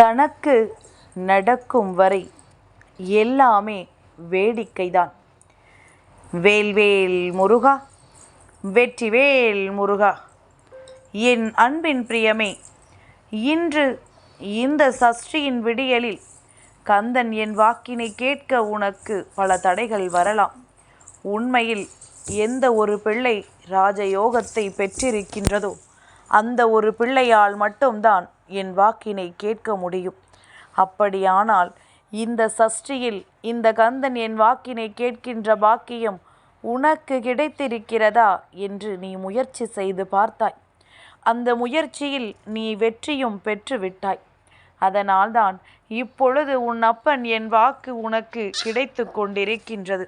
தனக்கு நடக்கும் வரை எல்லாமே வேடிக்கைதான். வேல்வேல் முருகா வெற்றிவேல் முருகா என் அன்பின் பிரியமே இன்று இந்த சஷ்டியின் விடியலில் கந்தன் என் வாக்கினை கேட்க உனக்கு பல தடைகள் வரலாம். உண்மையில் எந்த ஒரு பிள்ளை ராஜயோகத்தை பெற்றிருக்கின்றதோ அந்த ஒரு பிள்ளையால் மட்டும்தான் என் வாக்கினை கேட்க முடியும். அப்படியானால் இந்த சஷ்டியில் இந்த கந்தன் என் வாக்கினை கேட்கின்ற பாக்கியம் உனக்கு கிடைத்திருக்கிறதா என்று நீ முயற்சி செய்து பார்த்தாய். அந்த முயற்சியில் நீ வெற்றியும் பெற்றுவிட்டாய். அதனால்தான் இப்பொழுது உன் அப்பன் என் வாக்கு உனக்கு கிடைத்து கொண்டிருக்கின்றது.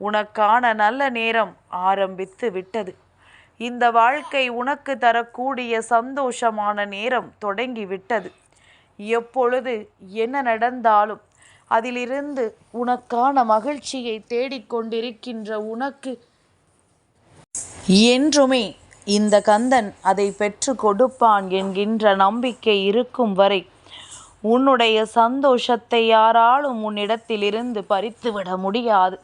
உனக்கான நல்ல நேரம் ஆரம்பித்து விட்டது. இந்த வாழ்க்கை உனக்கு தரக்கூடிய சந்தோஷமான நேரம் தொடங்கி விட்டது எப்பொழுது என்ன நடந்தாலும் அதிலிருந்து உனக்கான மகிழ்ச்சியை தேடிக்கொண்டிருக்கின்ற உனக்கு என்றுமே இந்த கந்தன் அதை பெற்று கொடுப்பான் என்கின்ற நம்பிக்கை இருக்கும் வரை உன்னுடைய சந்தோஷத்தை யாராலும் உன்னிடத்திலிருந்து பறித்துவிட முடியாது.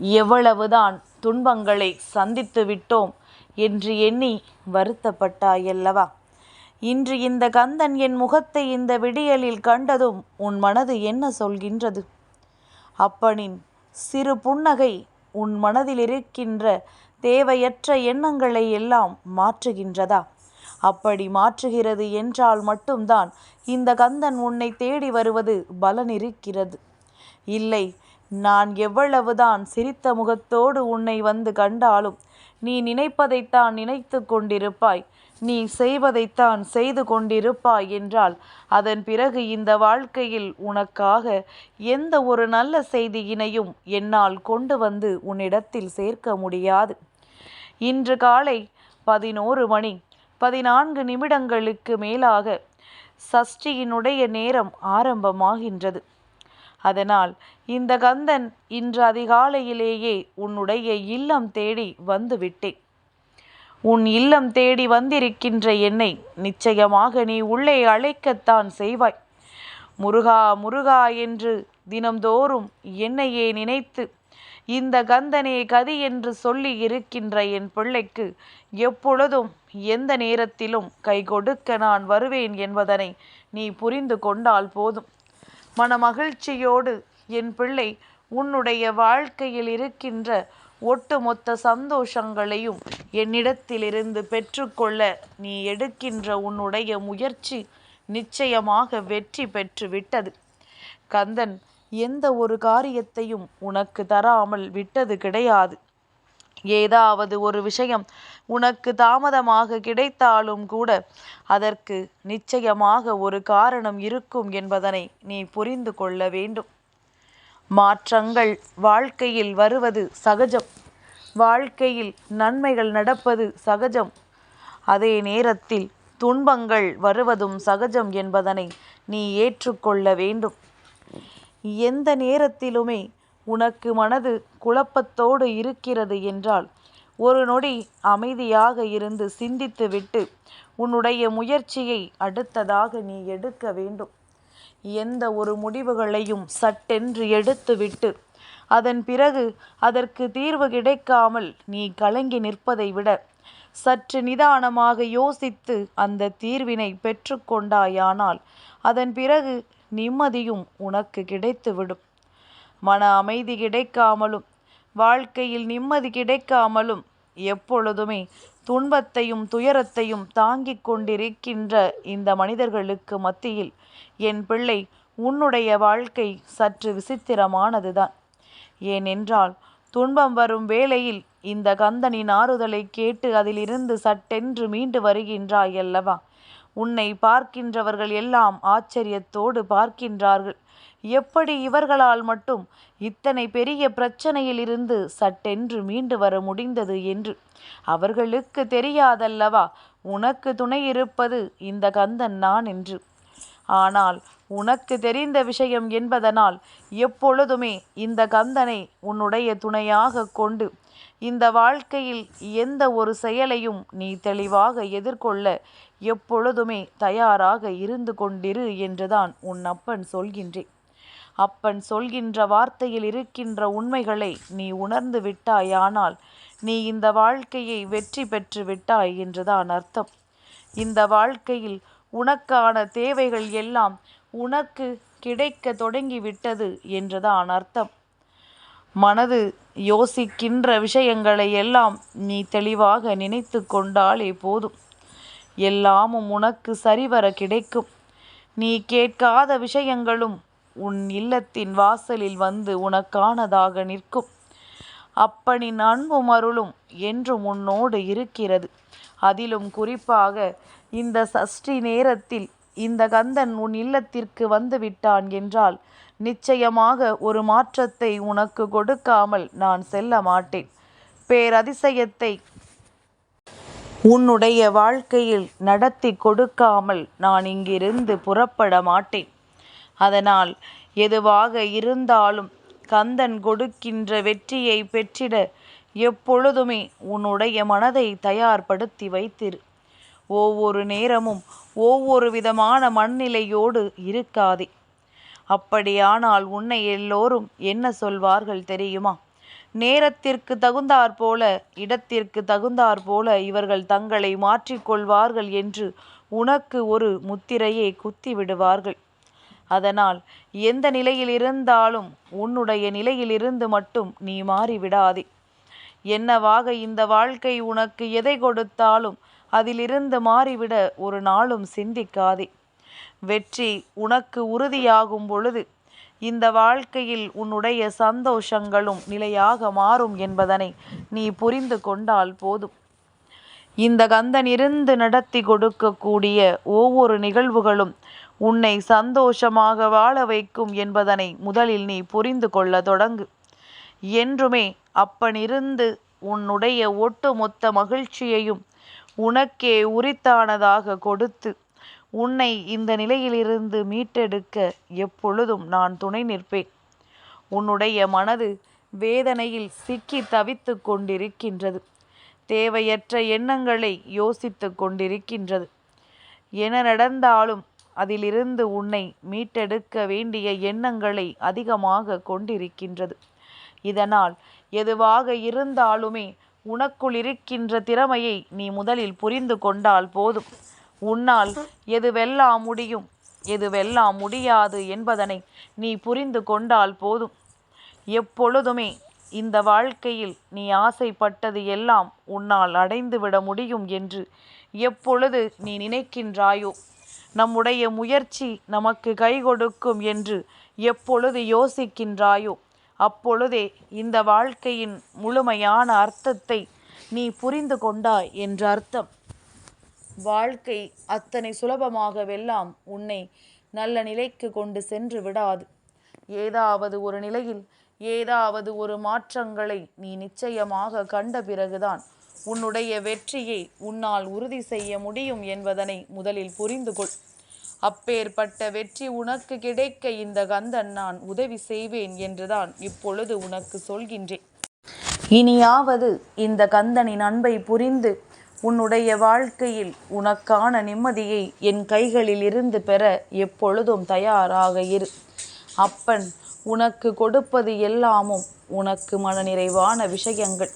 எவ்வளவுதான் துன்பங்களை சந்தித்து விட்டோம் என்று எண்ணி வருத்தப்பட்டாயல்லவா? இன்று இந்த கந்தன் என் முகத்தை இந்த விடியலில் கண்டதும் உன் மனது என்ன சொல்கின்றது? அப்பனின் சிறு புன்னகை உன் மனதில் இருக்கின்ற தேவையற்ற எண்ணங்களை எல்லாம் மாற்றுகின்றதா? அப்படி மாற்றுகிறது என்றால் மட்டும்தான் இந்த கந்தன் உன்னை தேடி வருவது பலன் இருக்கிறது இல்லை நான் எவ்வளவுதான் சிரித்த முகத்தோடு உன்னை வந்து கண்டாலும் நீ நினைப்பதைத்தான் நினைத்து கொண்டிருப்பாய். நீ செய்வதைத்தான் செய்து கொண்டிருப்பாய் என்றால் அதன் பிறகு இந்த வாழ்க்கையில் உனக்காக எந்த ஒரு நல்ல செய்தியினையும் என்னால் கொண்டு வந்து உன்னிடத்தில் சேர்க்க முடியாது. இன்று காலை பதினோரு மணி பதினான்கு நிமிடங்களுக்கு மேலாக சஷ்டியினுடைய நேரம் ஆரம்பமாகின்றது. அதனால் இந்த கந்தன் இன்று அதிகாலையிலேயே உன்னுடைய இல்லம் தேடி வந்துவிட்டேன் உன் இல்லம் தேடி வந்திருக்கின்ற என்னை நிச்சயமாக நீ உள்ளே அழைக்கத்தான் செய்வாய். முருகா முருகா என்று தினம்தோறும் என்னையே நினைத்து இந்த கந்தனே கதி என்று சொல்லி இருக்கின்ற என் பிள்ளைக்கு எப்பொழுதும் எந்த நேரத்திலும் கை கொடுக்க நான் வருவேன் என்பதனை நீ புரிந்து கொண்டால் போதும். மனமகிழ்ச்சியோடு என் பிள்ளை உன்னுடைய வாழ்க்கையில் இருக்கின்ற ஒட்டுமொத்த சந்தோஷங்களையும் என்னிடத்திலிருந்து பெற்றுக்கொள்ள நீ எடுக்கின்ற உன்னுடைய முயற்சி நிச்சயமாக வெற்றி பெற்று விட்டது. கந்தன் எந்த ஒரு காரியத்தையும் உனக்கு தராமல் விட்டது கிடையாது. ஏதாவது ஒரு விஷயம் உனக்கு தாமதமாக கிடைத்தாலும் கூட அதற்கு நிச்சயமாக ஒரு காரணம் இருக்கும் என்பதனை நீ புரிந்து கொள்ள வேண்டும். மாற்றங்கள் வாழ்க்கையில் வருவது சகஜம். வாழ்க்கையில் நன்மைகள் நடப்பது சகஜம். அதே நேரத்தில் துன்பங்கள் வருவதும் சகஜம் என்பதனை நீ ஏற்றுக்கொள்ள வேண்டும். எந்த நேரத்திலுமே உனக்கு மனது குழப்பத்தோடு இருக்கிறது என்றால் ஒரு நொடி அமைதியாக இருந்து சிந்தித்துவிட்டு உன்னுடைய முயற்சியை அடுத்ததாக நீ எடுக்க வேண்டும். எந்த ஒரு முடிவுகளையும் சட்டென்று எடுத்துவிட்டு அதன் பிறகு அதற்கு தீர்வு கிடைக்காமல் நீ கலங்கி நிற்பதை விட சற்று நிதானமாக யோசித்து அந்த தீர்வினை பெற்றுக்கொண்டாயானால் அதன் பிறகு நிம்மதியும் உனக்கு கிடைத்துவிடும். மன அமைதி கிடைக்காமலும் வாழ்க்கையில் நிம்மதி கிடைக்காமலும் எப்பொழுதுமே துன்பத்தையும் துயரத்தையும் தாங்கிக் கொண்டிருக்கின்ற இந்த மனிதர்களுக்கு மத்தியில் என் பிள்ளை உன்னுடைய வாழ்க்கை சற்று விசித்திரமானதுதான். ஏனென்றால் துன்பம் வரும் வேளையில் இந்த கந்தனின் ஆறுதலை கேட்டு அதிலிருந்து சட்டென்று மீண்டு வருகின்றாய் அல்லவா? உன்னை பார்க்கின்றவர்கள் எல்லாம் ஆச்சரியத்தோடு பார்க்கின்றார்கள். எப்படி இவர்களால் மட்டும் இத்தனை பெரிய பிரச்சனையிலிருந்து சட்டென்று மீண்டு வர முடிந்தது என்று? அவர்களுக்கு தெரியாதல்லவா? உனக்கு துணை இருப்பது இந்த கந்தன் நான் என்று. ஆனால் உனக்கு தெரிந்த விஷயம் என்பதனால் எப்பொழுதுமே இந்த கந்தனை உன்னுடைய துணையாக கொண்டு இந்த வாழ்க்கையில் எந்த ஒரு செயலையும் நீ தெளிவாக எதிர்கொள்ள எப்பொழுதுமே தயாராக இருந்து கொண்டிரு என்றுதான் உன் அப்பன் சொல்கின்றேன். அப்பன் சொல்கின்ற வார்த்தையில் இருக்கின்ற உண்மைகளை நீ உணர்ந்து விட்டாயானால் நீ இந்த வாழ்க்கையை வெற்றி பெற்று விட்டாய் என்றுதான் அர்த்தம். இந்த வாழ்க்கையில் உனக்கான தேவைகள் எல்லாம் உனக்கு கிடைக்க தொடங்கிவிட்டது என்றுதான் அர்த்தம். மனது யோசிக்கின்ற விஷயங்களை எல்லாம் நீ தெளிவாக நினைத்து கொண்டாலே போதும். எல்லாமும் உனக்கு சரிவர கிடைக்கும். நீ கேட்காத விஷயங்களும் உன் இல்லத்தின் வாசலில் வந்து உனக்கானதாக நிற்கும். அப்பனின் அன்பும் அருளும் என்றும் உன்னோடு இருக்கிறது. அதிலும் குறிப்பாக இந்த சஷ்டி நேரத்தில் இந்த கந்தன் உன் இல்லத்திற்கு வந்து விட்டான் என்றால் நிச்சயமாக ஒரு மாற்றத்தை உனக்கு கொடுக்காமல் நான் செல்ல மாட்டேன். பேரதிசயத்தை உன்னுடைய வாழ்க்கையில் நடத்தி கொடுக்காமல் நான் இங்கிருந்து புறப்பட மாட்டேன். அதனால் எதுவாக இருந்தாலும் கந்தன் கொடுக்கின்ற வெற்றியை பெற்றிட எப்பொழுதுமே உன்னுடைய மனதை தயார்படுத்தி வைத்திரு. ஒவ்வொரு நேரமும் ஒவ்வொரு விதமான மனநிலையோடு இருக்காதே. அப்படியானால் உன்னை எல்லோரும் என்ன சொல்வார்கள் தெரியுமா? நேரத்திற்கு தகுந்தாற் போல இடத்திற்கு தகுந்தாற் போல இவர்கள் தங்களை மாற்றிக்கொள்வார்கள் என்று உனக்கு ஒரு முத்திரையை குத்தி விடுவார்கள். அதனால் எந்த நிலையில் இருந்தாலும் உன்னுடைய நிலையிலிருந்து மட்டும் நீ மாறிவிடாதே. என்னவாக இந்த வாழ்க்கை உனக்கு எதை கொடுத்தாலும் அதிலிருந்து மாறிவிட ஒரு நாளும் சிந்திக்காதே. வெற்றி உனக்கு உறுதியாகும் பொழுது இந்த வாழ்க்கையில் உன்னுடைய சந்தோஷங்களும் நிலையாக மாறும் என்பதனை நீ புரிந்து கொண்டால் போதும். இந்த கந்தன் இருந்து நடத்தி கொடுக்கக்கூடிய ஒவ்வொரு நிகழ்வுகளும் உன்னை சந்தோஷமாக வாழ வைக்கும் என்பதனை முதலில் நீ புரிந்து கொள்ள தொடங்கு. என்றுமே அப்பனிருந்து உன்னுடைய ஒட்டுமொத்த மகிழ்ச்சியையும் உனக்கே உரித்தானதாக கொடுத்து உன்னை இந்த நிலையிலிருந்து மீட்டெடுக்க எப்பொழுதும் நான் துணை நிற்பேன். உன்னுடைய மனது வேதனையில் சிக்கி தவித்து கொண்டிருக்கின்றது. தேவையற்ற எண்ணங்களை யோசித்து கொண்டிருக்கின்றது. என நடந்தாலும் அதிலிருந்து உன்னை மீட்டெடுக்க வேண்டிய எண்ணங்களை அதிகமாக கொண்டிருக்கின்றது. இதனால் எதுவாக இருந்தாலுமே உனக்குள் இருக்கின்ற திறமையை நீ முதலில் புரிந்து கொண்டால் போதும். உன்னால் எதுவெல்லாம் முடியும் எதுவெல்லாம் முடியாது என்பதனை நீ புரிந்து கொண்டால் போதும். எப்பொழுதுமே இந்த வாழ்க்கையில் நீ ஆசைப்பட்டது எல்லாம் உன்னால் அடைந்துவிட முடியும் என்று எப்பொழுது நீ நினைக்கின்றாயோ? நம்முடைய முயற்சி நமக்கு கை கொடுக்கும் என்று எப்பொழுது யோசிக்கின்றாயோ? அப்பொழுதே இந்த வாழ்க்கையின் முழுமையான அர்த்தத்தை நீ புரிந்து கொண்டாய் என்ற அர்த்தம். வாழ்க்கை அத்தனை சுலபமாகவெல்லாம் உன்னை நல்ல நிலைக்கு கொண்டு சென்று விடாது. ஏதாவது ஒரு நிலையில் ஏதாவது ஒரு மாற்றங்களை நீ நிச்சயமாக கண்ட பிறகுதான் உன்னுடைய வெற்றியை உன்னால் உறுதி செய்ய முடியும் என்பதனை முதலில் புரிந்து கொள் அப்பேற்பட்ட வெற்றி உனக்கு கிடைக்க இந்த கந்தன் நான் உதவி செய்வேன் என்றுதான் இப்பொழுது உனக்கு சொல்கின்றேன். இனியாவது இந்த கந்தனின் அன்பை புரிந்து உன்னுடைய வாழ்க்கையில் உனக்கான நிம்மதியை என் கைகளில் இருந்து பெற எப்பொழுதும் தயாராக இரு. அப்பன் உனக்கு கொடுப்பது எல்லாமும் உனக்கு மனநிறைவான விஷயங்கள்.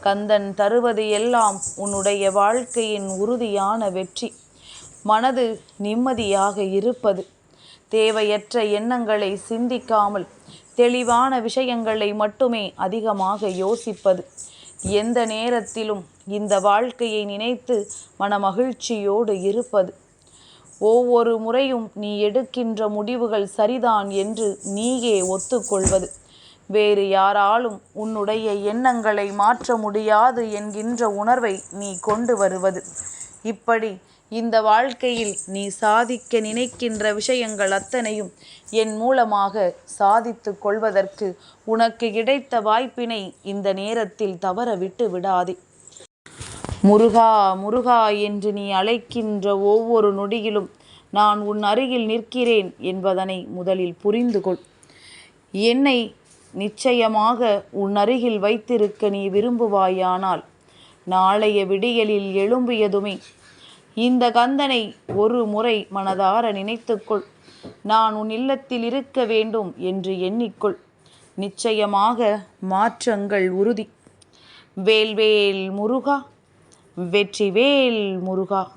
கந்தன் தருவது எல்லாம் உன்னுடைய வாழ்க்கையின் உறுதியான வெற்றி. மனது நிம்மதியாக இருப்பது. தேவையற்ற எண்ணங்களை சிந்திக்காமல் தெளிவான விஷயங்களை மட்டுமே அதிகமாக யோசிப்பது. எந்த நேரத்திலும் இந்த வாழ்க்கையை நினைத்து மனமகிழ்ச்சியோடு இருப்பது. ஒவ்வொரு முறையும் நீ எடுக்கின்ற முடிவுகள் சரிதான் என்று நீயே ஒத்துக்கொள்வது. வேறு யாராலும் உன்னுடைய எண்ணங்களை மாற்ற முடியாது என்கின்ற உணர்வை நீ கொண்டு வருவது. இப்படி இந்த வாழ்க்கையில் நீ சாதிக்க நினைக்கின்ற விஷயங்கள் அத்தனையும் என் மூலமாக சாதித்து கொள்வதற்கு உனக்கு கிடைத்த வாய்ப்பினை இந்த நேரத்தில் தவற விட்டு விடாதே. முருகா முருகா என்று நீ அழைக்கின்ற ஒவ்வொரு நொடியிலும் நான் உன் அருகில் நிற்கிறேன் என்பதனை முதலில் புரிந்து கொள். என்னை நிச்சயமாக உன் அருகில் வைத்திருக்க நீ விரும்புவாயானால் நாளைய விடியலில் எழும்பியதுமே இந்த கந்தனை ஒரு முறை மனதார நினைத்துக்கொள். நான் உன் இல்லத்தில் இருக்க வேண்டும் என்று எண்ணிக்கொள். நிச்சயமாக மாற்றங்கள் உறுதி. வேல்வேல் முருகா வெற்றிவேல் முருகா.